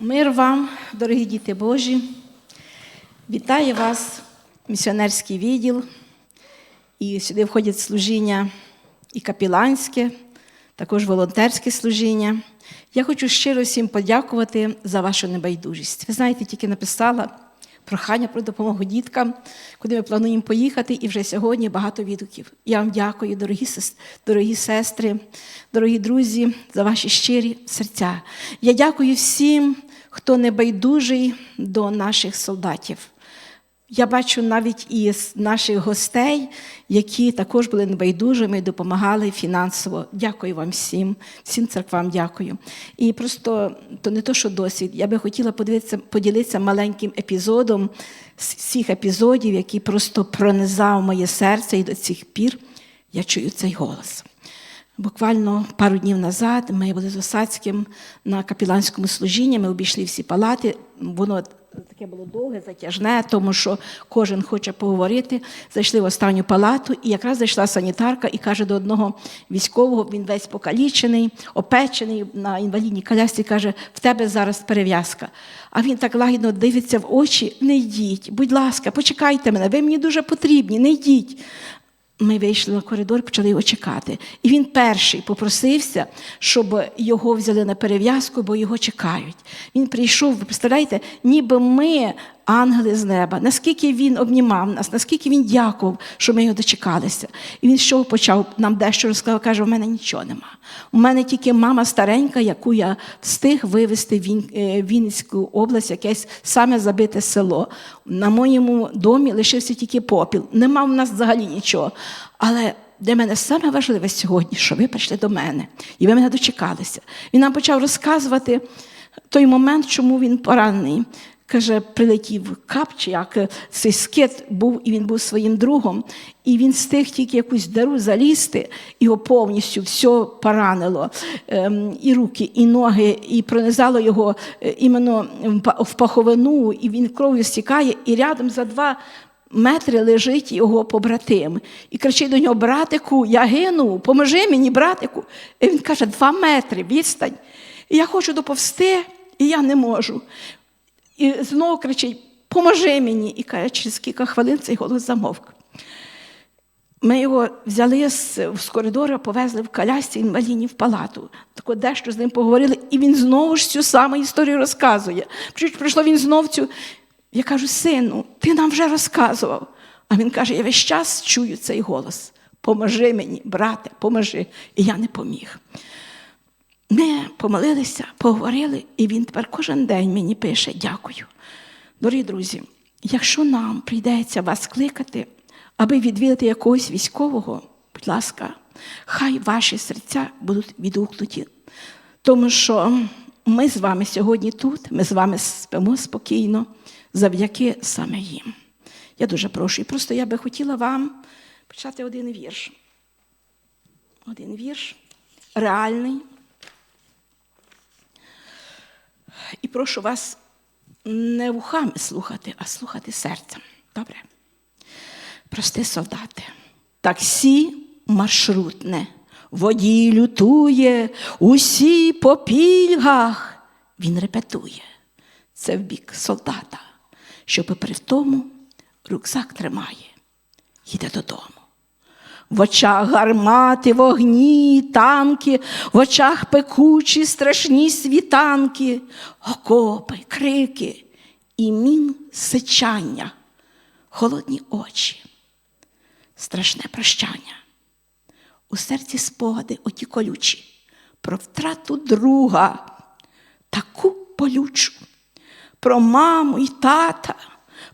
Мир вам, дорогі діти Божі. Вітаю вас, місіонерський відділ. І сюди входять служіння і капіланське, також волонтерське служіння. Я хочу щиро всім подякувати за вашу небайдужість. Ви знаєте, тільки написала прохання про допомогу діткам, куди ми плануємо поїхати, і вже сьогодні багато відгуків. Я вам дякую, дорогі, дорогі сестри, дорогі друзі, за ваші щирі серця. Я дякую всім, хто небайдужий до наших солдатів. Я бачу навіть і наших гостей, які також були небайдужими і допомагали фінансово. Дякую вам всім, всім церквам дякую. І просто то не то, що досвід. Я би хотіла подивитися, поділитися маленьким епізодом з всіх епізодів, які просто пронизав моє серце, і до цих пір я чую цей голос. Буквально пару днів назад ми були з Осацьким на капіланському служінні, ми обійшли всі палати. Воно таке було довге, затяжне, тому що кожен хоче поговорити. Зайшли в останню палату, і якраз зайшла санітарка і каже до одного військового, він весь покалічений, опечений на інвалідній колясці, каже: в тебе зараз перев'язка. А він так лагідно дивиться в очі: не йдіть, будь ласка, почекайте мене, ви мені дуже потрібні, не йдіть. Ми вийшли на коридор, почали його чекати. І він перший попросився, щоб його взяли на перев'язку, бо його чекають. Він прийшов, ви представляєте, ніби ми ангели з неба. Наскільки він обнімав нас, наскільки він дякував, що ми його дочекалися. І він що почав нам дещо розказав, каже: у мене нічого нема. У мене тільки мама старенька, яку я встиг вивезти в е, Вінницьку область, якесь саме забите село. На моєму домі лишився тільки попіл. Нема в нас взагалі нічого. Але для мене саме важливе сьогодні, що ви прийшли до мене, і ви мене дочекалися. Він нам почав розказувати той момент, чому він поранений. Каже, прилетів кап, чи як е, цей скит був, і він був своїм другом, і він встиг тільки якусь дару залізти, його повністю все поранило. Ем, і руки, і ноги, і пронизало його е, іменно в паховину, і він кров'ю стікає, і рядом за два метри лежить його побратим. І кричить до нього: братику, я гину, поможи мені, братику. І він каже, два метри, відстань. І я хочу доповсти, і я не можу. І знову кричить: Поможи мені! І каже, через кілька хвилин цей голос замовк. Ми його взяли з, з коридору, повезли в колясці інвалідні в палату. Так от дещо з ним поговорили, і він знову ж цю саму історію розказує. Прийшло він знов цю. Я кажу, сину, ти нам вже розказував. А він каже: я весь час чую цей голос. Поможи мені, брате, поможи. І я не поміг. Ми помолилися, поговорили, і він тепер кожен день мені пише дякую. Дорогі друзі, якщо нам прийдеться вас кликати, аби відвідати якогось військового, будь ласка, хай ваші серця будуть відгукнуті. Тому що ми з вами сьогодні тут, ми з вами спимо спокійно завдяки саме їм. Я дуже прошу. І просто я би хотіла вам почати один вірш. Один вірш реальний. І прошу вас не вухами слухати, а слухати серцем. Добре? Прости, солдати. Таксі маршрутне, водій лютує, усі по пільгах. Він репетує. Це в бік солдата, що при тому рюкзак тримає, їде додому. В очах гармати, вогні, танки, в очах пекучі, страшні світанки, окопи, крики і мін сичання, холодні очі, страшне прощання. У серці спогади оті колючі про втрату друга, таку болючу, про маму і тата,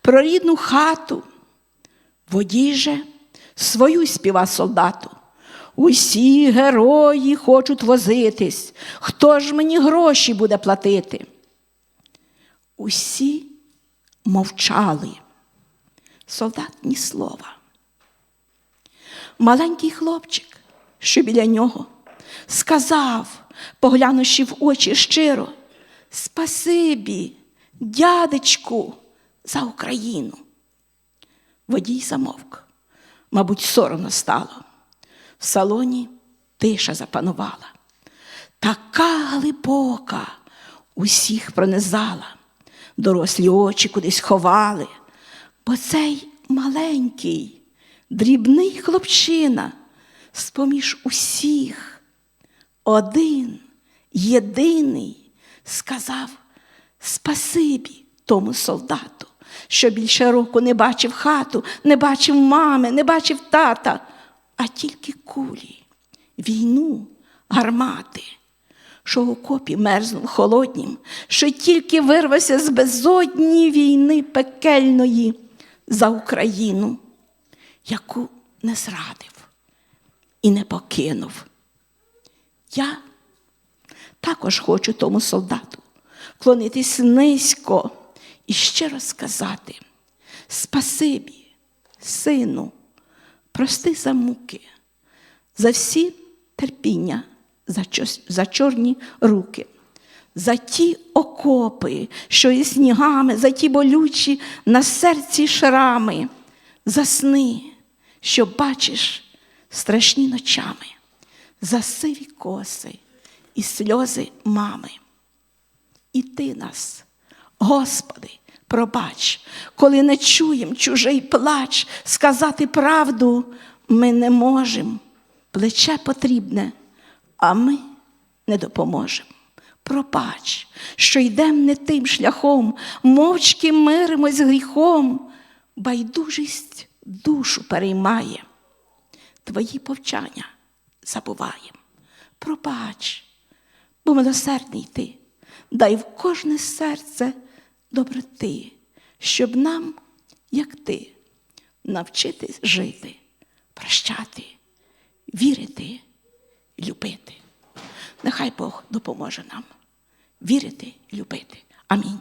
про рідну хату. Водій же свою співа солдату. Усі герої хочуть возитись. Хто ж мені гроші буде платити? Усі мовчали. Солдат ні слова. Маленький хлопчик, що біля нього, сказав, поглянувши в очі щиро, спасибі, дядечку, за Україну. Водій замовк. Мабуть, соромно стало. В салоні тиша запанувала. Така глибока, усіх пронизала, дорослі очі кудись ховали, бо цей маленький, дрібний хлопчина з-поміж усіх, один, єдиний, сказав спасибі тому солдату, що більше року не бачив хату, не бачив мами, не бачив тата, а тільки кулі, війну, гармати, що у копі мерзнув холоднім, що тільки вирвався з безодні війни пекельної за Україну, яку не зрадив і не покинув. Я також хочу тому солдату клонитись низько і щиро сказати спасибі, сину, прости за муки, за всі терпіння, за, за чорні руки, за ті окопи, що і снігами, за ті болючі на серці шрами, за сни, що бачиш страшні ночами, за сиві коси і сльози мами. І ти нас, Господи, пробач, коли не чуєм чужий плач, сказати правду ми не можемо. Плече потрібне, а ми не допоможемо. Пробач, що йдем не тим шляхом, мовчки миримось гріхом, байдужість душу переймає. Твої повчання забуваєм. Пробач, бо милосердний ти, дай в кожне серце доброти, щоб нам, як ти, навчитись жити, прощати, вірити, любити. Нехай Бог допоможе нам вірити, любити. Амінь.